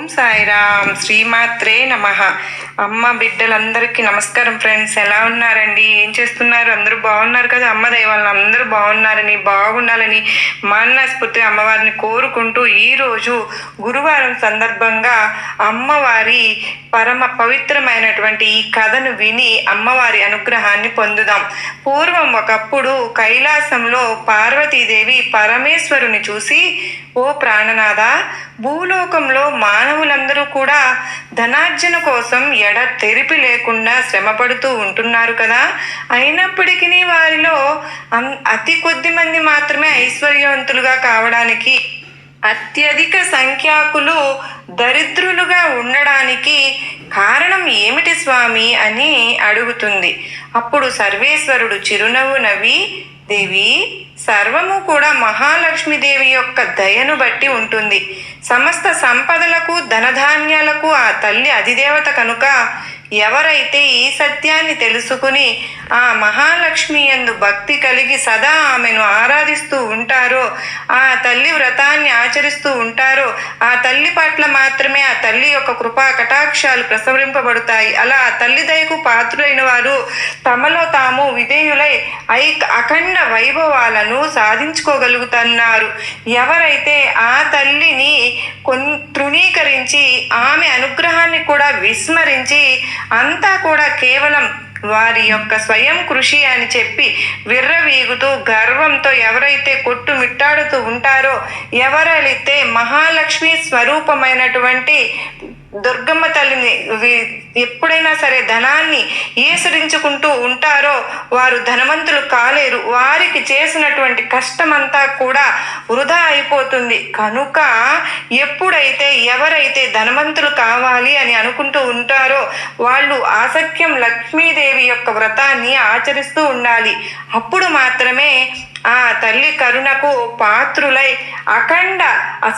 ఓం సాయిరామ్. శ్రీమాత్రే నమ. అమ్మ బిడ్డలందరికీ నమస్కారం ఫ్రెండ్స్. ఎలా ఉన్నారండి? ఏం చేస్తున్నారు? అందరూ బాగున్నారు కదా? అమ్మ దైవాలను అందరూ బాగున్నారని బాగుండాలని మనస్ఫూర్తిగా అమ్మవారిని కోరుకుంటూ ఈరోజు గురువారం సందర్భంగా అమ్మవారి పరమ పవిత్రమైనటువంటి ఈ కథను విని అమ్మవారి అనుగ్రహాన్ని పొందుదాం. పూర్వం ఒకప్పుడు కైలాసంలో పార్వతీదేవి పరమేశ్వరుని చూసి ఓ ప్రాణనాథ భూలోకంలో మానవులందరూ కూడా ధనార్జన కోసం ఎడ తెరిపి లేకుండా శ్రమపడుతూ ఉంటున్నారు కదా? అయినప్పటికీ వారిలో అతి కొద్ది మంది మాత్రమే ఐశ్వర్యవంతులుగా కావడానికి అత్యధిక సంఖ్యాకులు దరిద్రులుగా ఉండడానికి కారణం ఏమిటి స్వామి అని అడుగుతుంది. అప్పుడు సర్వేశ్వరుడు చిరునవ్వు నవ్వి దేవి సర్వము కూడా మహాలక్ష్మీదేవి యొక్క దయను బట్టి ఉంటుంది. సమస్త సంపదలకు ధనధాన్యాలకు ఆ తల్లి అధిదేవత కనుక ఎవరైతే ఈ సత్యాన్ని తెలుసుకుని ఆ మహాలక్ష్మి యందు భక్తి కలిగి సదా ఆమెను ఆరాధిస్తూ ఉంటారో ఆ తల్లి వ్రతాన్ని ఆచరిస్తూ ఉంటారో ఆ తల్లి పట్ల మాత్రమే ఆ తల్లి యొక్క కృపా కటాక్షాలు ప్రసరింపబడతాయి. అలా ఆ తల్లి దయకు పాత్రులైన వారు తమలో తాము విధేయులై ఐ అఖండ వైభవాలను సాధించుకోగలుగుతున్నారు. ఎవరైతే ఆ తల్లిని కొన్ తృణీకరించి ఆమె అనుగ్రహాన్ని కూడా విస్మరించి అంతా కూడా కేవలం వారి యొక్క స్వయం కృషి అని చెప్పి విర్రవీగుతూ గర్వంతో ఎవరైతే కొట్టు మిట్టాడుతూ ఉంటారో ఎవరైతే మహాలక్ష్మి స్వరూపమైనటువంటి దుర్గమ్మ తల్లిని ఎప్పుడైనా సరే ధనాన్ని ఈసరించుకుంటూ ఉంటారో వారు ధనవంతులు కాలేరు. వారికి చేసినటువంటి కష్టమంతా కూడా వృధా అయిపోతుంది. కనుక ఎప్పుడైతే ఎవరైతే ధనవంతులు కావాలి అని అనుకుంటూ ఉంటారో వాళ్ళు ఆసక్యం లక్ష్మీదేవి యొక్క వ్రతాన్ని ఆచరిస్తూ ఉండాలి. అప్పుడు మాత్రమే ఆ తల్లి కరుణకు పాత్రులై అఖండ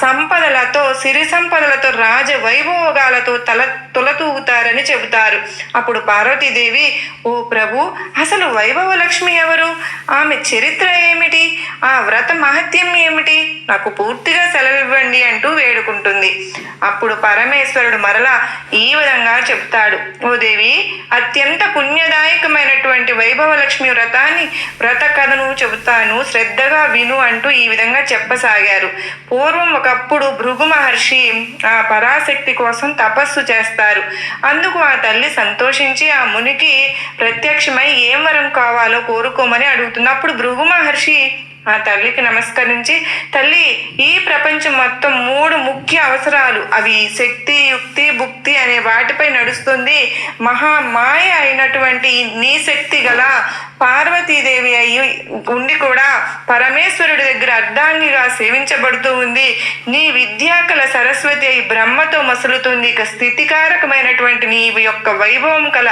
సంపదలతో సిరి సంపదలతో రాజ వైభోగాలతో తల తులతూగుతారని చెబుతారు. అప్పుడు పార్వతీదేవి ఓ ప్రభు అసలు వైభవ లక్ష్మి ఎవరు? ఆమె చరిత్ర ఏమిటి? ఆ వ్రత మహత్యం ఏమిటి? నాకు పూర్తిగా సెలవివ్వండి అంటూ వేడుకుంటుంది. అప్పుడు పరమేశ్వరుడు మరలా ఈ విధంగా చెప్తాడు. ఓ దేవి అత్యంత పుణ్యదాయకమైనటువంటి వైభవ లక్ష్మి వ్రతాన్ని వ్రత కథను చెబుతాను. శ్రద్ధగా విను అంటూ ఈ విధంగా చెప్పసాగారు. పూర్వం ఒకప్పుడు భృగు మహర్షి ఆ పరాశక్తి కోసం తపస్సు చేస్తారు. అందుకు ఆ తల్లి సంతోషించి ఆ మునికి ప్రత్యక్షమై ఏం వరం కావాలో కోరుకోమని అడుగుతుంది అప్పుడు భృగు మహర్షి ఆ తల్లికి నమస్కరించి తల్లి ఈ ప్రపంచం మొత్తం మూడు ముఖ్య అవసరాలు. అవి శక్తి యుక్తి భుక్తి అనే వాటిపై నడుస్తుంది. మహామాయ అయినటువంటి నీ శక్తి గల పార్వతీదేవి అయి ఉండి కూడా పరమేశ్వరుడి దగ్గర అర్ధాంగిగా సేవించబడుతూ ఉంది. నీ విద్యాకల సరస్వతి అయి బ్రహ్మతో మసులుతుంది. ఇక స్థితికారకమైనటువంటి నీ యొక్క వైభవం కల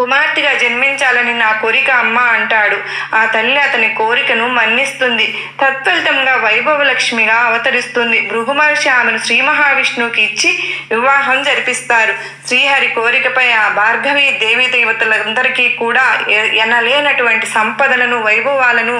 కుమార్తెగా జన్మించాలని నా కోరిక అమ్మ అంటాడు. ఆ తల్లి అతని కోరికను మన్నిస్తుంది. తత్ఫలితంగా వైభవలక్ష్మిగా అవతరిస్తుంది. భృగు మహర్షి ఆమెను శ్రీ మహావిష్ణువుకి ఇచ్చి వివాహం జరిపిస్తారు. శ్రీహరి కోరికపై ఆ భార్గవి దేవీ దేవతలందరికీ కూడా ఎనలేనటువంటి సంపదలను వైభవాలను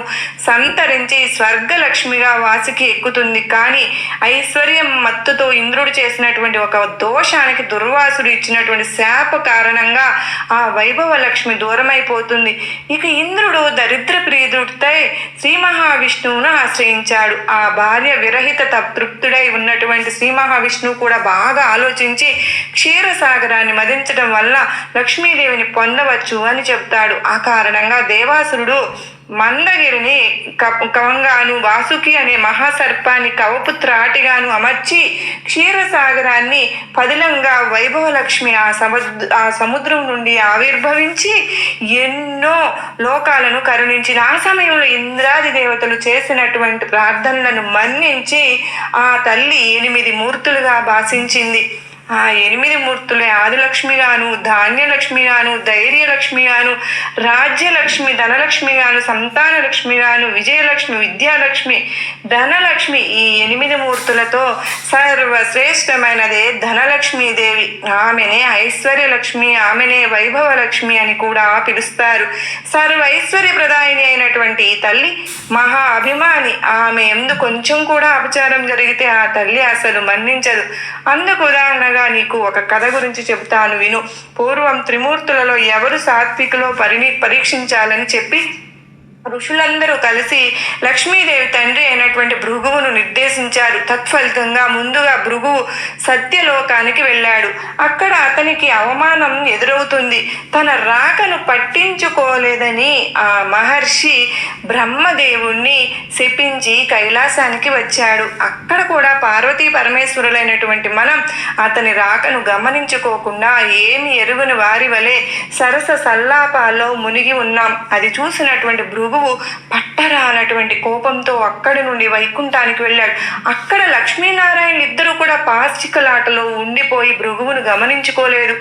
సంతరించి స్వర్గలక్ష్మిగా వాసికి ఎక్కుతుంది. కానీ ఐశ్వర్యం మత్తుతో ఇంద్రుడు చేసినటువంటి ఒక దోషానికి దుర్వాసుడు ఇచ్చినటువంటి శాప కారణంగా ఆ వై లక్ష్మి దూరమైపోతుంది. ఇక ఇంద్రుడు దరిద్ర ప్రియుడిపై శ్రీ మహావిష్ణువును ఆశ్రయించాడు. ఆ భార్య విరహిత తృప్తుడై ఉన్నటువంటి శ్రీ మహావిష్ణువు కూడా బాగా ఆలోచించి క్షీరసాగరాన్ని మదించడం వల్ల లక్ష్మీదేవిని పొందవచ్చు అని చెప్తాడు. ఆ కారణంగా దేవాసురుడు మందగిరిని క- కవంగాను వాసుకి అనే మహాసర్పాన్ని కవపు త్రాటిగాను అమర్చి క్షీరసాగరాన్ని పదిలంగా వైభవలక్ష్మి ఆ సముద్ర ఆ సముద్రం నుండి ఆవిర్భవించి ఎన్నో లోకాలను కరుణించిన ఆ సమయంలో ఇంద్రాది దేవతలు చేసినటువంటి ప్రార్థనలను మన్నించి ఆ తల్లి ఎనిమిది మూర్తులుగా భాషించింది. ఆ ఎనిమిది మూర్తులే ఆదిలక్ష్మిగాను ధాన్యలక్ష్మిగాను ధైర్యలక్ష్మిగాను రాజ్యలక్ష్మి ధనలక్ష్మిగాను సంతాన లక్ష్మిగాను విజయలక్ష్మి విద్యాలక్ష్మి ధనలక్ష్మి ఈ ఎనిమిది మూర్తులతో సర్వశ్రేష్టమైనదే ధనలక్ష్మీదేవి. ఆమెనే ఐశ్వర్యలక్ష్మి ఆమెనే వైభవలక్ష్మి అని కూడా పిలుస్తారు. సర్వైశ్వర్య ప్రదాయిని అయినటువంటి ఈ తల్లి మహా అభిమాని. ఆమె ఎందు కొంచెం కూడా అపచారం జరిగితే ఆ తల్లి అసలు మన్నించదు. అందుకు ఉదాహరణగా నీకు ఒక కథ గురించి చెబుతాను విను. పూర్వం త్రిమూర్తులలో ఎవరు సాత్వికులో పరీక్షించాలని చెప్పి ఋషులందరూ కలిసి లక్ష్మీదేవి తండ్రి అయినటువంటి భృగువును నిర్దేశించారు. తత్ఫలితంగా ముందుగా భృగువు సత్యలోకానికి వెళ్ళాడు. అక్కడ అతనికి అవమానం ఎదురవుతుంది. తన రాకను పట్టించుకోలేదని ఆ మహర్షి బ్రహ్మదేవుణ్ణి శపించి కైలాసానికి వచ్చాడు. అక్కడ కూడా పార్వతీ పరమేశ్వరులైనటువంటి మనం అతని రాకను గమనించుకోకుండా ఏమి ఎరుగుని వారి వలె సరస సల్లాపాల్లో మునిగి ఉన్నాం. అది చూసినటువంటి భృగు భృగువు పట్టరానటువంటి కోపంతో అక్కడి నుండి వైకుంఠానికి వెళ్ళాడు. అక్కడ లక్ష్మీనారాయణ ఇద్దరు కూడా పాచికలాటలో ఉండిపోయి భృగువును గమనించుకోలేదు.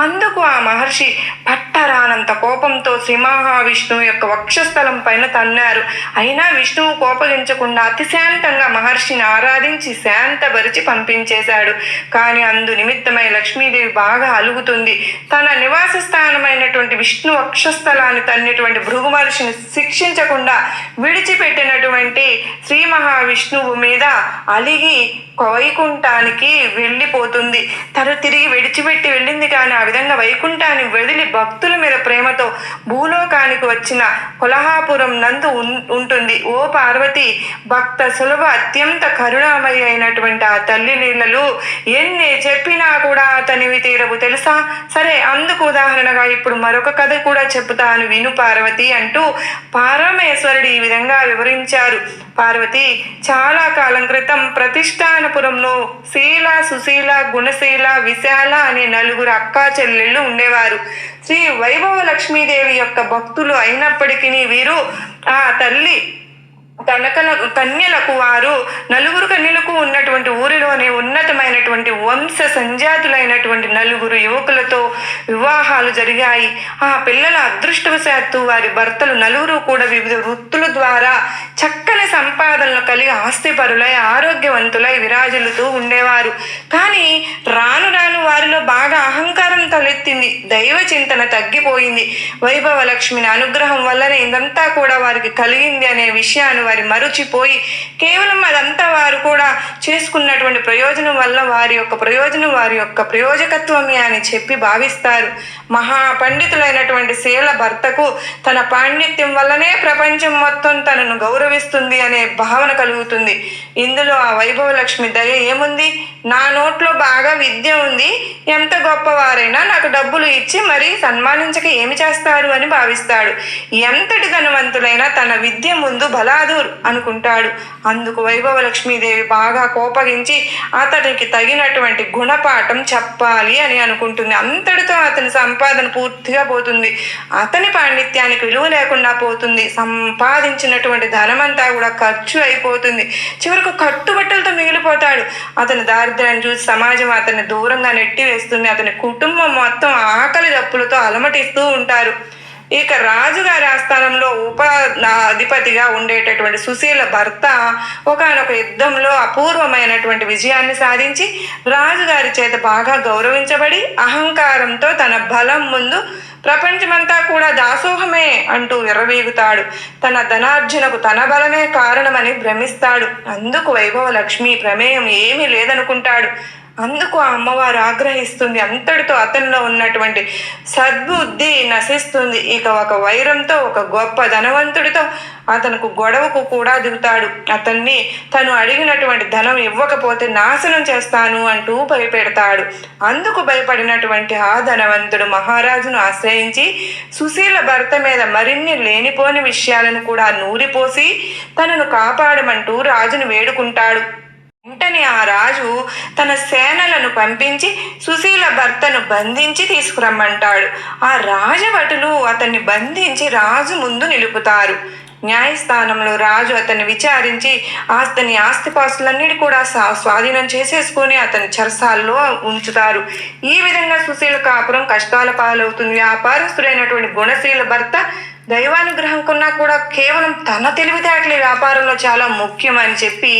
అందుకు ఆ మహర్షి పట్టరానంత కోపంతో శ్రీ మహావిష్ణువు యొక్క వక్షస్థలం పైన తన్నారు అయినా విష్ణువు కోపగించకుండా అతిశాంతంగా మహర్షిని ఆరాధించి శాంతపరిచి పంపించేశాడు. కానీ అందు నిమిత్తమై లక్ష్మీదేవి బాగా అలుగుతుంది. తన నివాస స్థానమైనటువంటి విష్ణు వక్షస్థలాన్ని తన్నిటువంటి భృగు మహర్షిని శిక్షించకుండా విడిచిపెట్టినటువంటి శ్రీ మహావిష్ణువు మీద అలిగి వైకుంఠానికి వెళ్ళిపోతుంది. తను తిరిగి విడిచిపెట్టి వెళ్ళింది కానీ ఆ విధంగా వైకుంఠాన్ని వదిలి భక్తుల మీద ప్రేమతో భూలోకానికి వచ్చిన కొలహాపురం నందు ఉంటుంది. ఓ పార్వతి భక్త సులభ అత్యంత కరుణామయ అయినటువంటి ఆ తల్లి నీళ్ళలు ఎన్ని చెప్పినా కూడా అతనివి తీరవు తెలుసా? సరే అందుకు ఉదాహరణగా ఇప్పుడు మరొక కథ కూడా చెబుతాను విను పార్వతి అంటూ పరమేశ్వరుడు ఈ విధంగా వివరించారు. పార్వతి చాలా కాలం క్రితం ప్రతిష్టానపురంలో శీల సుశీల గుణశీల విశాల అనే నలుగురు అక్కా చెల్లెళ్ళు ఉండేవారు. శ్రీ వైభవ లక్ష్మీదేవి యొక్క భక్తులు అయినప్పటికీ వీరు ఆ తల్లి కనకల కన్యలకు వారు నలుగురు కన్యలకు ఉన్నటువంటి ఊరిలోనే ఉన్నతమైనటువంటి వంశ సంజాతులైనటువంటి నలుగురు యువకులతో వివాహాలు జరిగాయి. ఆ పిల్లల అదృష్టవశాత్తు వారి భర్తలు నలుగురు కూడా వివిధ వృత్తుల ద్వారా చక్కని సంపాదనలు కలిగి ఆస్తిపరులై ఆరోగ్యవంతులై విరాజులుతూ ఉండేవారు. కానీ రాను రాను వారిలో బాగా అహంకారం తలెత్తింది. దైవ చింతన తగ్గిపోయింది. వైభవ లక్ష్మిని అనుగ్రహం వల్లనే ఇదంతా కూడా వారికి కలిగింది అనే విషయాన్ని వారి మరుచిపోయి కేవలం అదంతా వారు కూడా చేసుకున్నటువంటి ప్రయోజనం వల్ల వారి యొక్క ప్రయోజనం వారి యొక్క ప్రయోజకత్వమే అని చెప్పి భావిస్తారు. మహా పండితులైనటువంటి శీల భర్తకు తన పాండిత్యం వల్లనే ప్రపంచం మొత్తం తనను గౌరవిస్తుంది అనే భావన కలుగుతుంది. ఇందులో ఆ వైభవ లక్ష్మి దయ ఏముంది? నా నోట్లో బాగా విద్య ఉంది. ఎంత గొప్పవారైనా నాకు డబ్బులు ఇచ్చి మరీ సన్మానించక ఏమి చేస్తారు అని భావిస్తాడు. ఎంతటి ధనవంతులైనా తన విద్య ముందు బలాదు అనుకుంటాడు. అందుకు వైభవ లక్ష్మీదేవి బాగా కోపగించి అతడికి తగినటువంటి గుణపాఠం చెప్పాలి అని అనుకుంటుంది. అంతటితో అతని సంపాదన పూర్తిగా పోతుంది. అతని పాండిత్యానికి విలువ లేకుండా పోతుంది. సంపాదించినటువంటి ధనమంతా కూడా ఖర్చు అయిపోతుంది. చివరకు కట్టుబట్టలతో మిగిలిపోతాడు. అతని దారిద్ర్యాన్ని చూసి సమాజం అతన్ని దూరంగా నెట్టివేస్తుంది. అతని కుటుంబం మొత్తం ఆకలి దప్పులతో అలమటిస్తూ ఉంటారు. ఇక రాజుగారి ఆస్థానంలో ఉప అధిపతిగా ఉండేటటువంటి సుశీల భర్త ఒకనొక యుద్ధంలో అపూర్వమైనటువంటి విజయాన్ని సాధించి రాజుగారి చేత బాగా గౌరవించబడి అహంకారంతో తన బలం ముందు ప్రపంచమంతా కూడా దాసోహమే అంటూ ఎర్రవీగుతాడు తన ధనార్జనకు తన బలమే కారణమని భ్రమిస్తాడు. అందుకు వైభవ లక్ష్మి ప్రమేయం ఏమీ లేదనుకుంటాడు. అందుకు ఆ అమ్మవారు ఆగ్రహిస్తుంది. అంతటితో అతనిలో ఉన్నటువంటి సద్బుద్ధి నశిస్తుంది. ఇక ఒక వైరంతో ఒక గొప్ప ధనవంతుడితో అతనుకు గొడవకు కూడా దిగుతాడు. అతన్ని తను అడిగినటువంటి ధనం ఇవ్వకపోతే నాశనం చేస్తాను అంటూ భయపెడతాడు. అందుకు భయపడినటువంటి ఆ ధనవంతుడు మహారాజును ఆశ్రయించి సుశీల భర్త మీద మరిన్ని లేనిపోని విషయాలను కూడా నూరిపోసి తనను కాపాడమంటూ రాజును వేడుకుంటాడు. వెంటనే ఆ రాజు తన సేనలను పంపించి సుశీల భర్తను బంధించి తీసుకురమ్మంటాడు. ఆ రాజభటులు అతన్ని బంధించి రాజు ముందు నిలుపుతారు. న్యాయస్థానంలో రాజు అతన్ని విచారించి అతని ఆస్తిపాస్తులన్నిటి కూడా సా- స్వాధీనం చేసేసుకొని అతని చరసాల్లో ఉంచుతారు. ఈ విధంగా సుశీల కాపురం కష్టాల పాలవుతుంది. వ్యాపారస్తుడైనటువంటి గుణశీల భర్త దైవానుగ్రహం కన్నా కూడా కేవలం తన తెలివితేటలే వ్యాపారంలో చాలా ముఖ్యం అని చెప్పి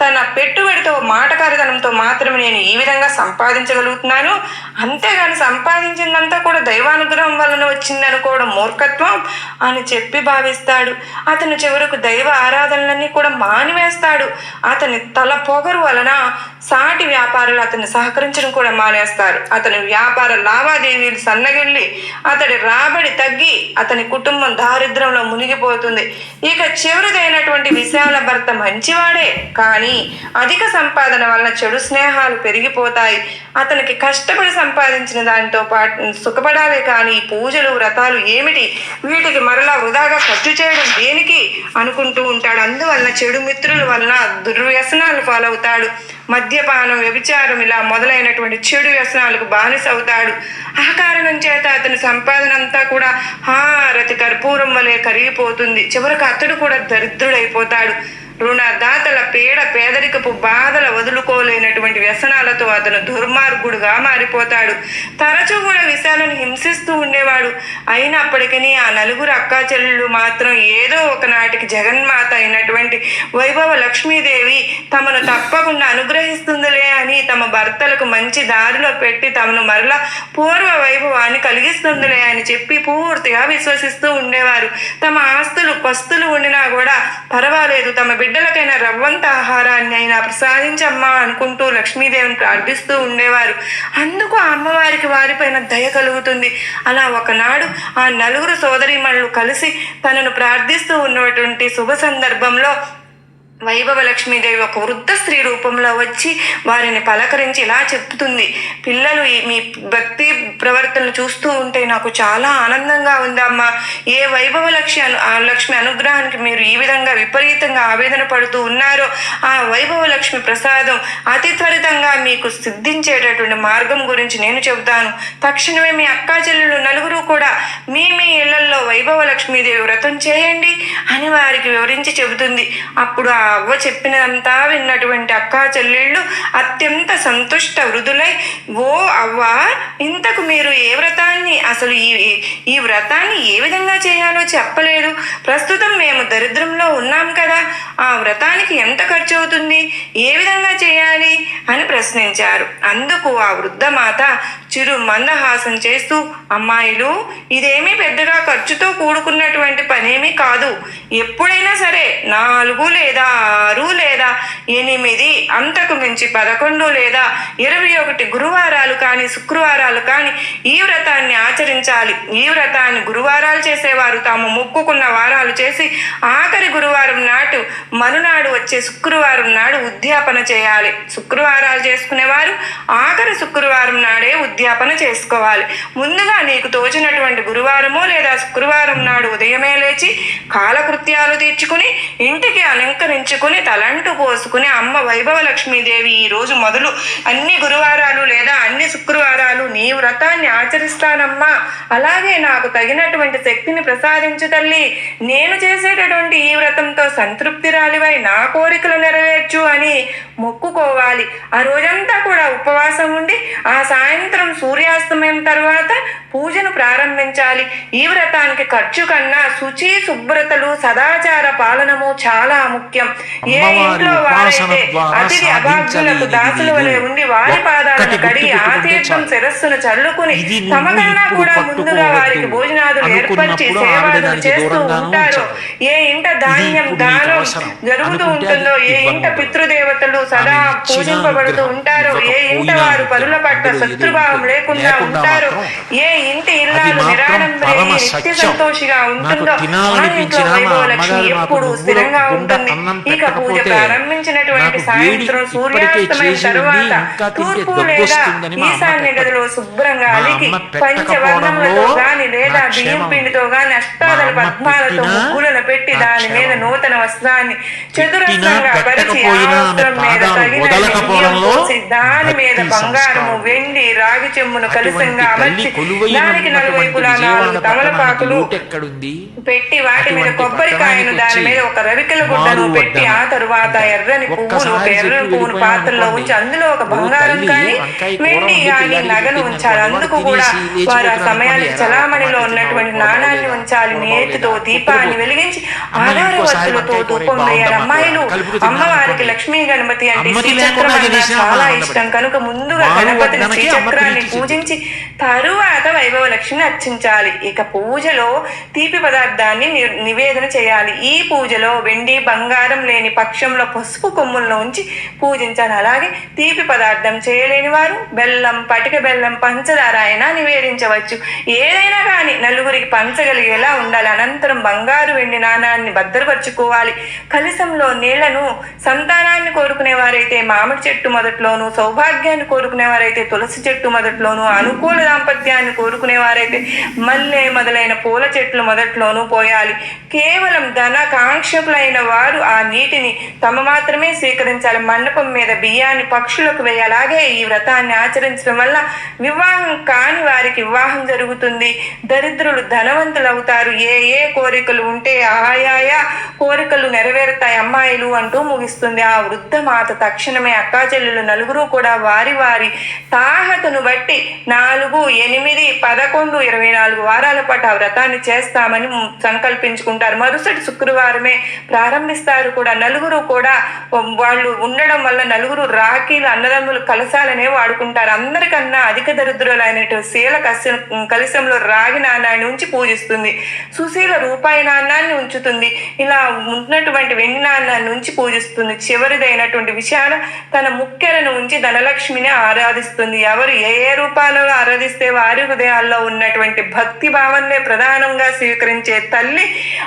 తన పెట్టుబడితో మాటకారితనంతో మాత్రమే నేను ఈ విధంగా సంపాదించగలుగుతున్నాను. అంతేగాని సంపాదించిందంతా కూడా దైవానుగ్రహం వలన వచ్చింది అనుకోవడం మూర్ఖత్వం అని చెప్పి భావిస్తాడు. అతను చివరకు దైవ ఆరాధనలన్నీ కూడా మానివేస్తాడు. అతని తల పొగరు వలన సాటి వ్యాపారులు అతన్ని సహకరించడం కూడా మానేస్తారు. అతని వ్యాపార లావాదేవీలు సన్నగిల్లి అతడి రాబడి తగ్గి అతని కుటుంబ దారిద్రంలో మునిగిపోతుంది. ఇక చివరిదైనటువంటి విశాల భర్త మంచివాడే. కానీ అధిక సంపాదన వలన చెడు స్నేహాలు పెరిగిపోతాయి. అతనికి కష్టపడి సంపాదించిన దానితో పాటు సుఖపడాలే కానీ పూజలు వ్రతాలు ఏమిటి? వీటికి మరలా వృధాగా ఖర్చు చేయడం దేనికి? అనుకుంటూ ఉంటాడు. అందువలన చెడు మిత్రుల వలన దుర్వ్యసనాలు పాలవుతాడు మద్యపానం వ్యభిచారం ఇలా మొదలైనటువంటి చెడు వ్యసనాలకు బానిస అవుతాడు. ఆ కారణం చేత అతని సంపాదన అంతా కూడా హారతి కర్పూరం వలె కరిగిపోతుంది. చివరకు అతడు కూడా దరిద్రుడైపోతాడు. రుణదాతల పీడ పేదరికపు బాధల వదులుకోలేనటువంటి వ్యసనాలతో అతను దుర్మార్గుడుగా మారిపోతాడు. తరచూ కూడా విశాలను హింసిస్తూ ఉండేవాడు. అయినప్పటికీ ఆ నలుగురు అక్కా చెల్లెళ్ళు మాత్రం ఏదో ఒకనాటికి జగన్మాత అయినటువంటి వైభవ లక్ష్మీదేవి తమను తప్పకుండా అనుగ్రహిస్తుందిలే అని తమ భర్తలకు మంచి దారిలో పెట్టి తమను మరలా పూర్వ వైభవాన్ని కలిగిస్తుందిలే అని చెప్పి పూర్తిగా విశ్వసిస్తూ ఉండేవారు. తమ ఆస్తులు పస్తులు ఉండినా కూడా పర్వాలేదు. తమ బిడ్డ బిడ్డలకైనా రవ్వంత ఆహారాన్ని అయినా ప్రసాదించమ్మా అనుకుంటూ లక్ష్మీదేవిని ప్రార్థిస్తూ ఉండేవారు. అందుకు ఆ అమ్మవారికి వారిపైన దయ కలుగుతుంది. అలా ఒకనాడు ఆ నలుగురు సోదరిమణులు కలిసి తనను ప్రార్థిస్తూ ఉన్నటువంటి శుభ సందర్భంలో వైభవ లక్ష్మీదేవి ఒక వృద్ధ స్త్రీ రూపంలో వచ్చి వారిని పలకరించి ఇలా చెప్తుంది పిల్లలు మీ భక్తి ప్రవర్తనలు చూస్తూ ఉంటే నాకు చాలా ఆనందంగా ఉందమ్మా ఏ వైభవ లక్ష్మి అను లక్ష్మి అనుగ్రహానికి మీరు ఈ విధంగా విపరీతంగా ఆవేదన పడుతూ ఉన్నారో ఆ వైభవ లక్ష్మి ప్రసాదం అతి త్వరితంగా మీకు సిద్ధించేటటువంటి మార్గం గురించి నేను చెబుతాను. తక్షణమే మీ అక్కా చెల్లెలు నలుగురు కూడా మీ మీ ఇళ్ళలో వైభవ లక్ష్మీదేవి వ్రతం చేయండి అని వారికి వివరించి చెబుతుంది. అప్పుడు ఆ అవ్వ చెప్పినంతా విన్నటువంటి అక్కా చెల్లెళ్ళు అత్యంత సంతుష్ట వృధులై ఓ అవ్వ ఇంతకు మీరు ఏ వ్రతాన్ని అసలు ఈ ఈ- వ్రతాన్ని ఏ విధంగా చేయాలో చెప్పలేదు. ప్రస్తుతం మేము దరిద్రంలో ఉన్నాం కదా ఆ వ్రతానికి ఎంత ఖర్చు అవుతుంది ఏ విధంగా చేయాలి? అని ప్రశ్నించారు. అందుకు ఆ వృద్ధమాత చిరు మందహాసం చేస్తూ అమ్మాయిలు ఇదేమీ పెద్దగా ఖర్చుతో కూడుకున్నటువంటి పనేమీ కాదు. ఎప్పుడైనా సరే నాలుగు లేదా ఆరు లేదా ఎనిమిది అంతకు మించి పదకొండు లేదా ఇరవై ఒకటి గురువారాలు కానీ శుక్రవారాలు కానీ ఈ వ్రతాన్ని ఆచరించాలి. ఈ వ్రతాన్ని గురువారాలు చేసేవారు. తాము మొక్కుకున్న వారాలు చేసి ఆఖరి గురువారం నాటు మరునాడు వచ్చే శుక్రవారం నాడు ఉద్యాపన చేయాలి. శుక్రవారాలు చేసుకునేవారు ఆఖరి శుక్రవారం నాడే ఉద్యాపన చేసుకోవాలి. ముందుగా నీకు తోచినటువంటి గురువారము లేదా శుక్రవారం నాడు ఉదయమే లేచి కాలకృత్యాలు తీర్చుకుని ఇంటికి అలంకరించుకుని తలంటు పోసుకుని అమ్మ వైభవ లక్ష్మీదేవి ఈ రోజు మొదలు. అన్ని గురువారాలు లేదా అన్ని శుక్రవారాలు నీ వ్రతాన్ని ఆచరిస్తానమ్మా. అలాగే నాకు తగినటువంటి శక్తిని ప్రసాదించు తల్లి. నేను చేసేటటువంటి ఈ వ్రతంతో సంతృప్తి రాలివై నా కోరికలు నెరవేర్చు అని మొక్కుకోవాలి. ఆ రోజంతా కూడా ఉపవాసం ఉండి ఆ సాయంత్రం సూర్యాస్తమయం తర్వాత పూజను ప్రారంభించాలి ఈ వ్రతానికి ఖర్చు కన్నా శుచి శుభ్రతలు సదాచార పాలనము చాలా ముఖ్యం ఏ ఇంట్లో వారైతే అతిథి అభాగ్యులకు దాసుల వలె. ఉండి వారి పాదాలను కడిగి ఆ గుర్తుపెట్టుకుంటే తీర్థం చాలు. శిరస్సును చల్లుకుని తమకన్నా కూడా ముందుగా. వారికి భోజనాదులు ఏర్పరిచి సేవలు దానికి చేస్తూ ఉంటారు. ఏ ఇంట ధాన్యం దానం. జరుగుతూ ఉంటుందో ఏ ఇంట. పితృదేవతలు సదా పూజింపబడుతూ ఉంటారో ఏ ఇంట వారు పరుల పట్ల శత్రుభావం. లేకుండా ఉంటారో ఏ ఇంటి ఇల్లాలు నిత్య. సంతోషిగా ఉంటుందో ఇంట్లో ఎప్పుడు స్థిరంగా ఉంటుంది ఇక పూజ ప్రారంభించినటువంటి సాయంత్రం సూర్యాస్తమయం తరువాత తూర్పు లేదా ఈశాన్య. గదిలో శుభ్రంగా అలికి పంచవర్ణములతో గాని లేదా బియ్యం. పిండితో గాని అష్టాదల పద్మాలతో ముగ్గులను పెట్టి దాని మీద. నూతన వస్త్రాన్ని పరిచి మీద తగిన దాని మీద బంగారము. వెండి రాగి చెమ్మును కలిసంగా అమర్చి దానికి నలువైపులా నాలుగు తమలపాకులు ఎక్కడుంది పెట్టి వాటి మీద కొబ్బరికాయను దాని మీద ఒక రవికెల గుడ్డను పెట్టి ఆ తరువాత ఎర్రని పువ్వులు ఒక ఎర్రని పువ్వును పాత్రలో. ఉంచి అందులో ఒక బంగారం కానీ వెండి కానీ నగను ఉంచాలి. అందుకు కూడా వారు ఆ సమయానికి. చలామణిలో ఉన్నటువంటి నాణాన్ని? ఉంచాలి నేతితో? దీపాన్ని వెలిగించి ఆధార కూర ధూపం వేయాలి. అమ్మాయిలు అమ్మవారికి. లక్ష్మీ గణపతి అంటే శ్రీచక్రం చాలా. ఇష్టం కనుక ముందుగా గణపతిని శ్రీచక్రాన్ని పూజించి తరువాత వైభవ లక్ష్మిని అర్చించాలి. ఇక పూజలో తీపి పదార్థాన్ని ని- నివేదన చేయాలి. ఈ పూజలో వెండి బంగారం లేని పక్షంలో పసుపు కొమ్ముల్లో ఉంచి పూజించాలి. అలాగే తీపి పదార్థం చేయలేని వారు బెల్లం పటిక బెల్లం పంచదార అయినా నివేదించవచ్చు. ఏదైనా కానీ నలుగురికి పంచగలిగేలా ఉండాలి. అనంతరం బంగారు వెండి నాణాన్ని భద్రపరుచుకోవాలి. కలశంలో నీళ్ళను సంతానాన్ని కోరుకునే వారైతే మామిడి చెట్టు మొదట్లోను సౌభాగ్యాన్ని కోరుకునే వారైతే తులసి చెట్టు మొదట్లోను అనుకూల దాంపత్యాన్ని కోరు కోరుకునేవారైతే మల్లె మొదలైన పూల చెట్లు మొదట్లోనూ పోయాలి. కేవలం ధనాకాంక్షకులైన వారు ఆ నీటిని తమ మాత్రమే స్వీకరించాలి. మండపం మీద బియ్యాన్ని పక్షులకు వేయాలి అలాగే ఈ వ్రతాన్ని ఆచరించడం వల్ల వివాహం కాని వారికి వివాహం జరుగుతుంది. దరిద్రులు ధనవంతులు అవుతారు ఏ ఏ కోరికలు ఉంటే ఆయాయా కోరికలు నెరవేరుతాయి అమ్మాయిలు అంటూ ముగిస్తుంది. ఆ వృద్ధ మాత తక్షణమే అక్కాచెల్లెలు నలుగురు కూడా వారి వారి తాహతను బట్టి నాలుగు ఎనిమిది పదకొండు ఇరవై నాలుగు వారాల పాటు ఆ వ్రతాన్ని చేస్తామని సంకల్పించుకుంటారు. మరుసటి శుక్రవారమే ప్రారంభిస్తారు కూడా. నలుగురు కూడా వాళ్ళు ఉండడం వల్ల నలుగురు రాఖీలు అన్నదమ్ములు కలశాలనే వాడుకుంటారు. అందరికన్నా అధిక దరిద్రులైనటువంటి శీల కసి కలశంలో రాగి నాణాన్ని ఉంచి పూజిస్తుంది. సుశీల రూపాయి నాణాన్ని ఉంచుతుంది. ఇలా ఉన్నటువంటి వెండి నాణాన్ని ఉంచి పూజిస్తుంది. చివరిదైనటువంటి విషయాన తన ముఖ్యలను ఉంచి ధనలక్ష్మిని ఆరాధిస్తుంది. ఎవరు ఏ ఏ రూపాలలో ఆరాధిస్తే వారి హృదయాల్లో ఉన్నటువంటి భక్తి భావన్నే ప్రధానంగా స్వీకరించే తల్లి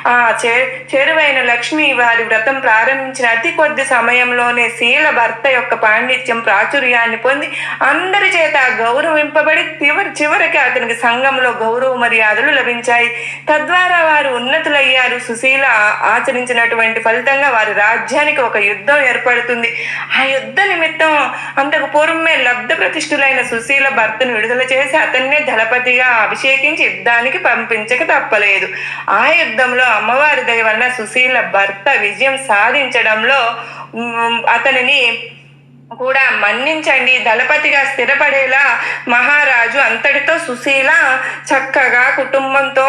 ఆ చే చేరువైన లక్ష్మి వారి వ్రతం ప్రారంభించిన అతి కొద్ది సమయంలోనే శీల భర్త యొక్క పాండిత్యం ప్రాచుర్యాన్ని పొంది అందరి చేత గౌరవింపబడి చివరి చివరికి అతనికి సంఘంలో గౌరవ మర్యాదలు లభించాయి. తద్వారా వారు ఉన్నతులయ్యారు. సుశీల ఆచరించినటువంటి ఫలితంగా వారి రాజ్యానికి ఒక యుద్ధం ఏర్పడుతుంది. ఆ యుద్ధ నిమిత్తం అంతకు పూర్వమే లబ్ధ ప్రతిష్ఠులైన సుశీల భర్తను విడుదల చేసి అతన్నే దళపతిగా అభిషేకించి యుద్ధానికి పంపించక తప్పలేదు. ఆ యుద్ధంలో అమ్మవారి దయ వలన సుశీల భర్త విజయం సాధించడంలో అతనిని కూడా మన్నించండి. దళపతిగా స్థిరపడేలా మహారాజు అంతటితో సుశీల చక్కగా కుటుంబంతో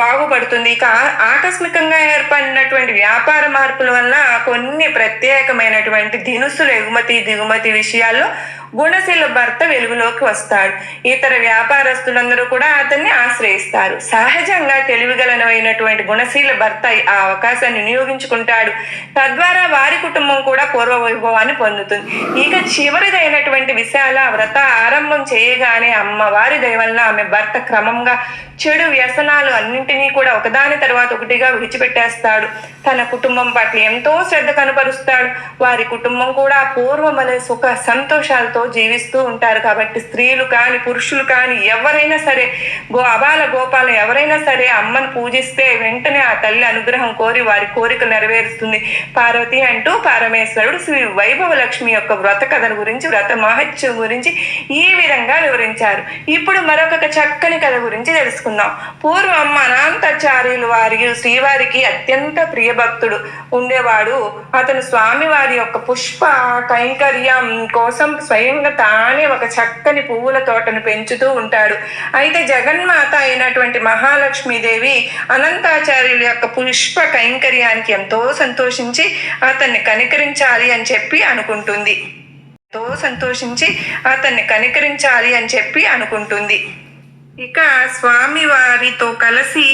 బాగుపడుతుంది. ఇక ఆకస్మికంగా ఏర్పడినటువంటి వ్యాపార మార్పుల వల్ల కొన్ని ప్రత్యేకమైనటువంటి దినుసులు ఎగుమతి దిగుమతి విషయాల్లో గుణశీల భర్త వెలుగులోకి వస్తాడు. ఇతర వ్యాపారస్తులందరూ కూడా అతన్ని ఆశ్రయిస్తారు. సహజంగా తెలివిగలనైనటువంటి గుణశీల భర్త ఆ అవకాశాన్ని వినియోగించుకుంటాడు. తద్వారా వారి కుటుంబం కూడా పూర్వ వైభవాన్ని పొందుతుంది. ఇక చివరిదైనటువంటి విశాల వ్రత ఆరంభం చేయగానే అమ్మవారి దయవల్ల ఆమె భర్త క్రమంగా చెడు వ్యసనాలు అన్నింటినీ కూడా ఒకదాని తర్వాత ఒకటిగా విడిచిపెట్టేస్తాడు. తన కుటుంబం పట్ల ఎంతో శ్రద్ధ కనపరుస్తాడు. వారి కుటుంబం కూడా పూర్వమలే సుఖ సంతోషాలతో జీవిస్తూ ఉంటారు కాబట్టి స్త్రీలు కాని పురుషులు కానీ ఎవరైనా సరే గో అబాల గోపాలం ఎవరైనా సరే అమ్మను పూజిస్తే వెంటనే ఆ తల్లి అనుగ్రహం కోరి వారి కోరిక నెరవేరుస్తుంది. పార్వతి అంటూ పరమేశ్వరుడు శ్రీ వైభవ లక్ష్మి యొక్క వ్రత కథను గురించి వ్రత మహత్యం గురించి ఈ విధంగా వివరించారు. ఇప్పుడు మరొక చక్కని కథ గురించి తెలుసుకుందాం. పూర్వం అనంతాచార్యులు వారి శ్రీవారికి అత్యంత ప్రియభక్తుడు ఉండేవాడు. అతను స్వామివారి యొక్క పుష్ప కైంకర్యం కోసం స్వయం స్వయంగా తానే ఒక చక్కని పువ్వుల తోటను పెంచుతూ ఉంటాడు అయితే జగన్మాత అయినటువంటి మహాలక్ష్మీదేవి అనంతాచార్యుల యొక్క పుష్ప కైంకర్యానికి ఎంతో సంతోషించి అతన్ని కనికరించాలి అని చెప్పి అనుకుంటుంది. ఎంతో సంతోషించి అతన్ని కనికరించాలి అని చెప్పి అనుకుంటుంది. ఇక స్వామి వారితో కలిసి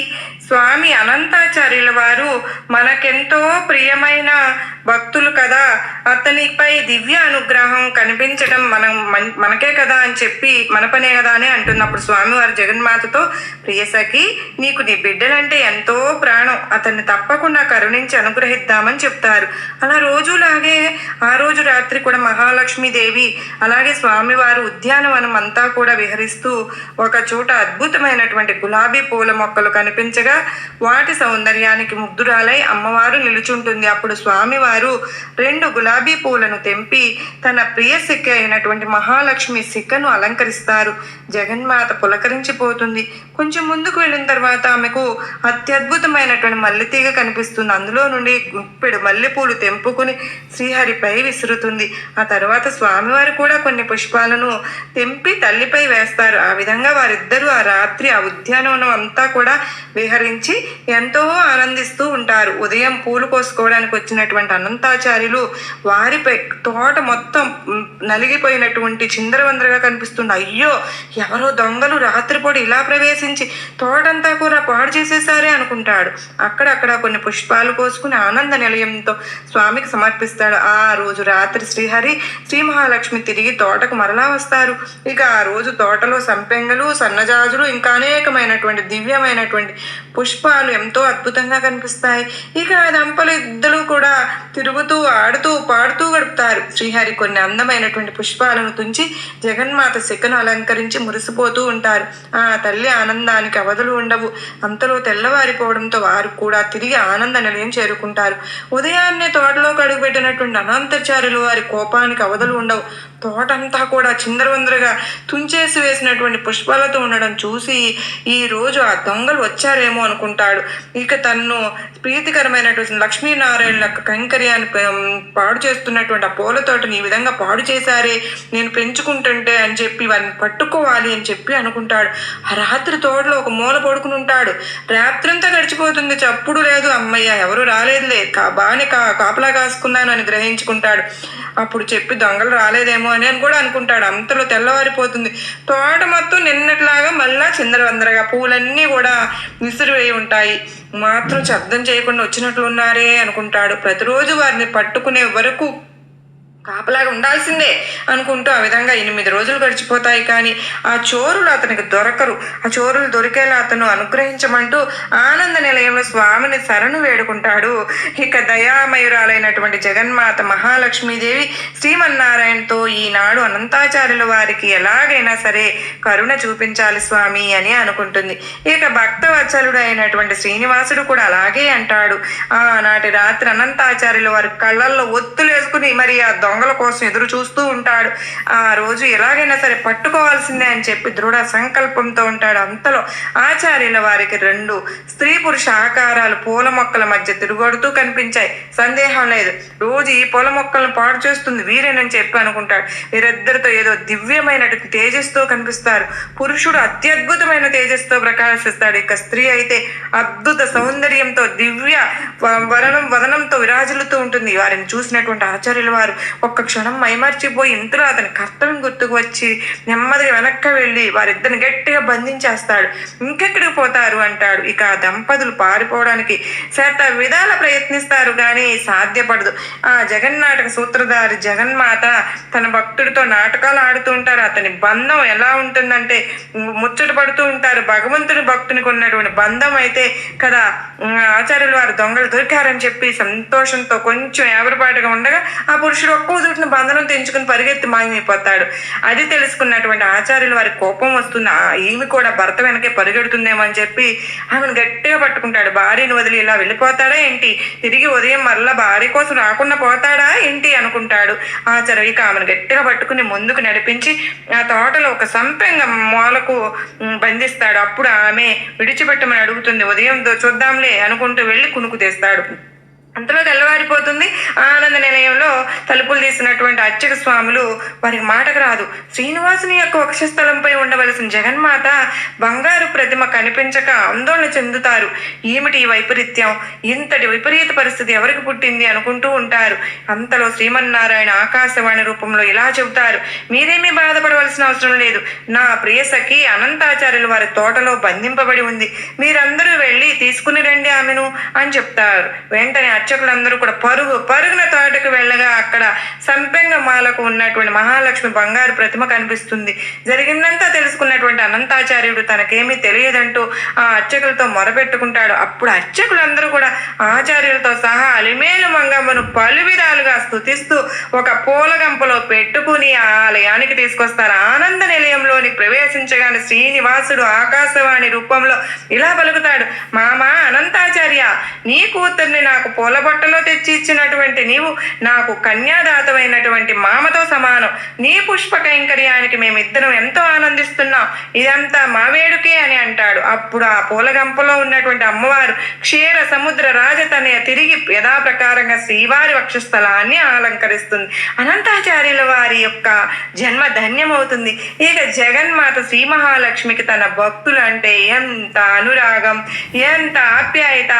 స్వామి అనంతాచార్యుల వారు మనకెంతో ప్రియమైన భక్తులు కదా. అతనిపై దివ్య అనుగ్రహం కనిపించడం మనం మనకే కదా అని చెప్పి మన పనే కదా అని అంటున్నప్పుడు స్వామివారు జగన్మాతతో ప్రియసఖి నీకు నీ బిడ్డలంటే ఎంతో ప్రాణం. అతన్ని తప్పకుండా కరుణించి అనుగ్రహిద్దామని చెప్తారు. అలా రోజులాగే ఆ రోజు రాత్రి కూడా మహాలక్ష్మీదేవి అలాగే స్వామివారు ఉద్యానవనం అంతా కూడా విహరిస్తూ ఒక చోట అద్భుతమైనటువంటి గులాబీ పూల మొక్కలు కనిపించగా వాటి సౌందర్యానికి ముగ్ధురాలై అమ్మవారు నిలుచుంటుంది. అప్పుడు స్వామివారు రెండు గులాబీ పూలను తెంపి తన ప్రియ సిక్క అయినటువంటి మహాలక్ష్మి సిక్కను అలంకరిస్తారు. జగన్మాత పులకరించిపోతుంది. కొంచెం ముందుకు వెళ్ళిన తర్వాత ఆమెకు అత్యద్భుతమైనటువంటి మల్లెతీగ కనిపిస్తుంది. అందులో నుండి గుప్పెడు మల్లెపూలు తెంపుకుని శ్రీహరిపై విసురుతుంది. ఆ తర్వాత స్వామివారు కూడా కొన్ని పుష్పాలను తెంపి తల్లిపై వేస్తారు. ఆ విధంగా వారిద్దరూ ఆ రాత్రి ఆ ఉద్యానవనం అంతా కూడా విహరి విహరించి ఎంతో ఆనందిస్తూ ఉంటారు. ఉదయం పూలు కోసుకోవడానికి వచ్చినటువంటి అనంతాచార్యులు వారిపై తోట మొత్తం నలిగిపోయినటువంటి చిందరవందరగా కనిపిస్తుంది అయ్యో ఎవరో దొంగలు రాత్రిపూట ఇలా ప్రవేశించి తోటంతా కూడా పాడు చేసేసారే అనుకుంటాడు. అక్కడక్కడ కొన్ని పుష్పాలు కోసుకుని ఆనంద నిలయంతో స్వామికి సమర్పిస్తాడు. ఆ రోజు రాత్రి శ్రీహరి శ్రీ మహాలక్ష్మి తిరిగి తోటకు మరలా వస్తారు. ఇక ఆ రోజు తోటలో సంపెంగలు సన్నజాజులు ఇంకా అనేకమైనటువంటి దివ్యమైనటువంటి పుష్పాలు ఎంతో అద్భుతంగా కనిపిస్తాయి. ఇక దంపలు ఇద్దరు కూడా తిరుగుతూ ఆడుతూ పాడుతూ గడుపుతారు. శ్రీహరి కొన్ని అందమైనటువంటి పుష్పాలను తుంచి జగన్మాత శిఖను అలంకరించి మురిసిపోతూ ఉంటారు. ఆ తల్లి ఆనందానికి అవధులు ఉండవు. అంతలో తెల్లవారిపోవడంతో వారు కూడా తిరిగి ఆనంద నిలయం చేరుకుంటారు. ఉదయాన్నే తోటలోకి అడుగుపెట్టినటువంటి అనంతచారులు వారి కోపానికి అవధులు ఉండవు. తోటంతా కూడా చిందరవందరగా తుంచేసి వేసినటువంటి పుష్పాలతో ఉండడం చూసి ఈ రోజు ఆ దొంగలు వచ్చారేమో అనుకుంటాడు. ఇక తన్ను ప్రీతికరమైనటువంటి లక్ష్మీనారాయణ యొక్క కైంకర్యాన్ని పాడు చేస్తున్నటువంటి ఆ పూల తోటని ఈ విధంగా పాడు చేశారే నేను పెంచుకుంటుంటే అని చెప్పి వారిని పట్టుకోవాలి అని చెప్పి అనుకుంటాడు. ఆ రాత్రి తోటలో ఒక మూల పడుకుని ఉంటాడు. రాత్రంతా గడిచిపోతుంది. చప్పుడు లేదు. అమ్మయ్య ఎవరు రాలేదులే. కా బాగానే కా కాపలా కాసుకున్నాను అని గ్రహించుకుంటాడు. అప్పుడు చెప్పి దొంగలు రాలేదేమో అని అని కూడా అనుకుంటాడు. అంతలో తెల్లవారిపోతుంది. తోట మొత్తం నిన్నట్లాగా మళ్ళా చిందరవందరగా పూలన్నీ కూడా విసిరివేయి ఉంటాయి. మాత్రం శబ్దం చేయకుండా వచ్చినట్లు ఉన్నారే అనుకుంటాడు. ప్రతిరోజు వారిని పట్టుకునే వరకు కాపలాగా ఉండాల్సిందే అనుకుంటూ ఆ విధంగా ఎనిమిది రోజులు గడిచిపోతాయి కానీ ఆ చోరులు అతనికి దొరకరు. ఆ చోరులు దొరికేలా అతను అనుగ్రహించమంటూ ఆనంద నిలయంలో స్వామిని శరణు వేడుకుంటాడు. ఇక దయామయురాలైనటువంటి జగన్మాత మహాలక్ష్మీదేవి శ్రీమన్నారాయణతో ఈనాడు అనంతాచార్యుల వారికి ఎలాగైనా సరే కరుణ చూపించాలి స్వామి అని అనుకుంటుంది. ఇక భక్తవత్సలుడు అయినటువంటి శ్రీనివాసుడు కూడా అలాగే అంటాడు. ఆనాటి రాత్రి అనంతాచార్యుల వారి కళ్ళల్లో ఒత్తులు వేసుకుని మరి ఆ దొంగల కోసం ఎదురు చూస్తూ ఉంటాడు. ఆ రోజు ఎలాగైనా సరే పట్టుకోవాల్సిందే అని చెప్పి దృఢ సంకల్పంతో ఉంటాడు. అంతలో ఆచార్యుల వారికి రెండు స్త్రీ పురుష ఆకారాలు పూల మొక్కల మధ్య తిరుగొడుతూ కనిపించాయి. సందేహం లేదు. రోజు ఈ పూల మొక్కలను పాడు చేస్తుంది వీరేనని చెప్పి అనుకుంటాడు. వీరిద్దరితో ఏదో దివ్యమైనటువంటి తేజస్తో కనిపిస్తారు. పురుషుడు అత్యద్భుతమైన తేజస్తో ప్రకాశిస్తాడు. ఇక స్త్రీ అయితే అద్భుత సౌందర్యంతో దివ్య వరణం వదనంతో విరాజులుతూ ఉంటుంది. వారిని చూసినటువంటి ఆచార్యుల వారు ఒక్క క్షణం మైమర్చిపోయి ఇంతలో అతని కర్తవ్యం గుర్తుకు వచ్చి నెమ్మదిగా వెనక్కి వెళ్ళి వారిద్దరిని గట్టిగా బంధించేస్తాడు. ఇంకెక్కడికి పోతారు అంటాడు. ఇక ఆ దంపతులు పారిపోవడానికి శత విధాల ప్రయత్నిస్తారు కానీ సాధ్యపడదు. ఆ జగన్నాటక సూత్రధారి జగన్మాత తన భక్తుడితో నాటకాలు ఆడుతూ ఉంటారు. అతని బంధం ఎలా ఉంటుందంటే ముచ్చట పడుతూ ఉంటారు. భగవంతుని భక్తునికి ఉన్నటువంటి బంధం అయితే కదా ఆచార్యులు వారు దొంగలు దొరికారని చెప్పి సంతోషంతో కొంచెం ఎవరిపాటుగా ఉండగా ఆ పురుషుడు ఒక్క దుటిన బంధనం తెంచుకుని పరిగెత్తి మాయమైపోతాడు. అది తెలుసుకున్నటువంటి ఆచార్యులు వారి కోపం వస్తుంది ఆ ఈమె కూడా భర్త వెనకే పరిగెడుతుందేమో అని చెప్పి ఆమెను గట్టిగా పట్టుకుంటాడు. భార్యను వదిలి ఇలా వెళ్ళిపోతాడా ఏంటి? తిరిగి ఉదయం మరలా భార్య కోసం రాకుండా పోతాడా ఏంటి అనుకుంటాడు. ఆచార్య ఇక ఆమెను గట్టిగా పట్టుకుని ముందుకు నడిపించి ఆ తోటలో ఒక సంపెంగ మూలకు బంధిస్తాడు. అప్పుడు ఆమె విడిచిపెట్టమని అడుగుతుంది. ఉదయం చూద్దాంలే అనుకుంటూ వెళ్ళి కునుకు తెస్తాడు. అంతలో తెల్లవారిపోతుంది. ఆనంద నిలయంలో తలుపులు తీసినటువంటి అర్చక స్వాములు వారికి మాటకు రాదు. శ్రీనివాసుని యొక్క వక్షస్థలంపై ఉండవలసిన జగన్మాత బంగారు ప్రతిమ కనిపించక ఆందోళన చెందుతారు. ఏమిటి ఈ వైపరీత్యం? ఇంతటి విపరీత పరిస్థితి ఎవరికి పుట్టింది అనుకుంటూ ఉంటారు. అంతలో శ్రీమన్నారాయణ ఆకాశవాణి రూపంలో ఇలా చెబుతారు. మీరేమీ బాధపడవలసిన అవసరం లేదు. నా ప్రియసఖి అనంతాచార్యులు వారి తోటలో బంధింపబడి ఉంది. మీరందరూ వెళ్ళి తీసుకుని రండి ఆమెను అని చెప్తారు. వెంటనే అర్చకులందరూ కూడా పరుగు పరుగున తోటకు వెళ్ళగా అక్కడ సంపెంగ మాలకు ఉన్నటువంటి మహాలక్ష్మి బంగారు ప్రతిమ కనిపిస్తుంది. జరిగిందంతా తెలుసుకున్నటువంటి అనంతాచార్యుడు తనకేమీ తెలియదంటూ ఆ అర్చకులతో మొరపెట్టుకుంటాడు. అప్పుడు అర్చకులందరూ కూడా ఆచార్యులతో సహా అలిమేలు మంగమ్మను పలు విధాలుగా స్థుతిస్తూ ఒక పూలగంపలో పెట్టుకుని ఆ ఆలయానికి తీసుకొస్తారు. ఆనంద నిలయంలోని ప్రవేశించగానే శ్రీనివాసుడు ఆకాశవాణి రూపంలో ఇలా పలుకుతాడు. మామా అనంతాచార్య నీ కూతుర్ని నాకు పూల బొట్టలో తెచ్చి ఇచ్చినటువంటి నీవు నాకు కన్యాదాతమైనటువంటి మామతో సమానం. నీ పుష్ప కైంకర్యానికి మేమిద్దరం ఎంతో ఆనందిస్తున్నాం. ఇదంతా మా వేడుకే అని అంటాడు. అప్పుడు ఆ పూలగంపలో ఉన్నటువంటి అమ్మవారు క్షీర సముద్ర రాజతనయ తిరిగి యథాప్రకారంగా శ్రీవారి వక్షస్థలాన్ని అలంకరిస్తుంది. అనంతాచార్యుల వారి యొక్క జన్మ ధన్యమవుతుంది. ఇక జగన్మాత శ్రీ మహాలక్ష్మికి తన భక్తులు అంటే ఎంత అనురాగం ఎంత ఆప్యాయత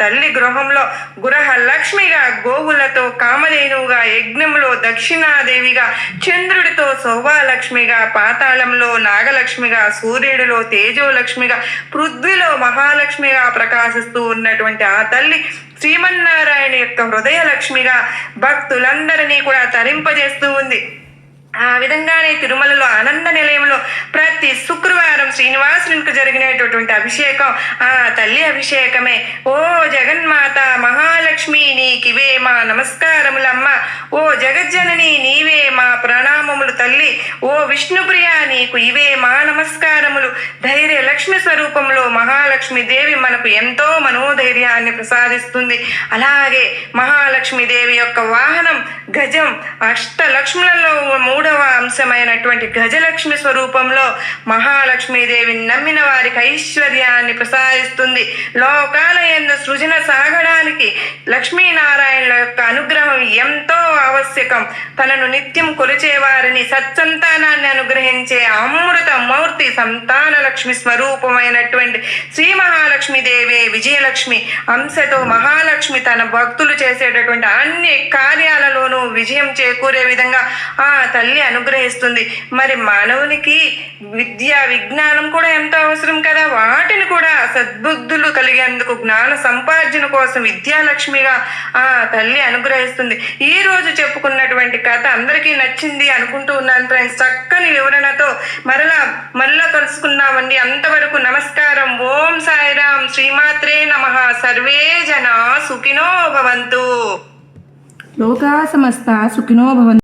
తల్లి గృహంలో గ్రహ లక్ష్మిగా గోవులతో కామధేనువుగా యజ్ఞంలో దక్షిణాదేవిగా చంద్రుడితో శోభాలక్ష్మిగా పాతాళంలో నాగలక్ష్మిగా సూర్యుడిలో తేజోలక్ష్మిగా పృథ్వీలో మహాలక్ష్మిగా ప్రకాశిస్తూ ఉన్నటువంటి ఆ తల్లి శ్రీమన్నారాయణ యొక్క హృదయ లక్ష్మిగా భక్తులందరినీ కూడా తరింపజేస్తూ ఉంది. ఆ విధంగానే తిరుమలలో ఆనంద నిలయంలో ప్రతి శుక్రవారం శ్రీనివాసునికి జరిగినటువంటి అభిషేకం ఆ తల్లి అభిషేకమే. ఓ జగన్మాత మహాలక్ష్మి నీకివే మా నమస్కారములమ్మ. ఓ జగజ్జనని నీవే మా ప్రణామములు తల్లి. ఓ విష్ణుప్రియ నీకు ఇవే మా నమస్కారములు. ధైర్య లక్ష్మి స్వరూపంలో మహాలక్ష్మి దేవి మనకు ఎంతో మనోధైర్యాన్ని ప్రసాదిస్తుంది. అలాగే మహాలక్ష్మి దేవి యొక్క వాహనం గజం అష్టలక్ష్ములలో మూడవ అంశమైనటువంటి గజలక్ష్మి స్వరూపంలో మహాలక్ష్మీదేవిని నమ్మిన వారికి ఐశ్వర్యాన్ని ప్రసాదిస్తుంది. లోకాల ఎందు సృజన సాగడానికి లక్ష్మీనారాయణుల యొక్క అనుగ్రహం ఎంతో ఆవశ్యకం. తనను నిత్యం కొలిచేవారిని సత్సంతానాన్ని అనుగ్రహించే అమృత మూర్తి సంతాన లక్ష్మి స్వరూపమైనటువంటి శ్రీ మహాలక్ష్మీదేవి విజయలక్ష్మి అంశతో మహాలక్ష్మి తన భక్తులు చేసేటటువంటి అన్ని కార్యాలలోనూ విజయం చేకూరే విధంగా ఆ తల్లి అనుగ్రహిస్తుంది. మరి మానవునికి విద్య విజ్ఞానం కూడా ఎంత అవసరం కదా? వాటిని కూడా సద్బుద్ధులు కలిగేందుకు జ్ఞాన సంపార్జన కోసం విద్యాలక్ష్మిగా ఆ తల్లి అనుగ్రహిస్తుంది. ఈ రోజు చెప్పుకున్నటువంటి కథ అందరికీ నచ్చింది అనుకుంటూ ఉన్నాను ఫ్రెండ్స్. చక్కని వివరణతో మరలా మరలా కలుసుకున్నామండి అంతవరకు నమస్కారం. ఓం సాయిరాం శ్రీమాత్రే నమ. సర్వే జన సుఖినో భవంతు. లోకా సమస్త సుఖినో భవంతు.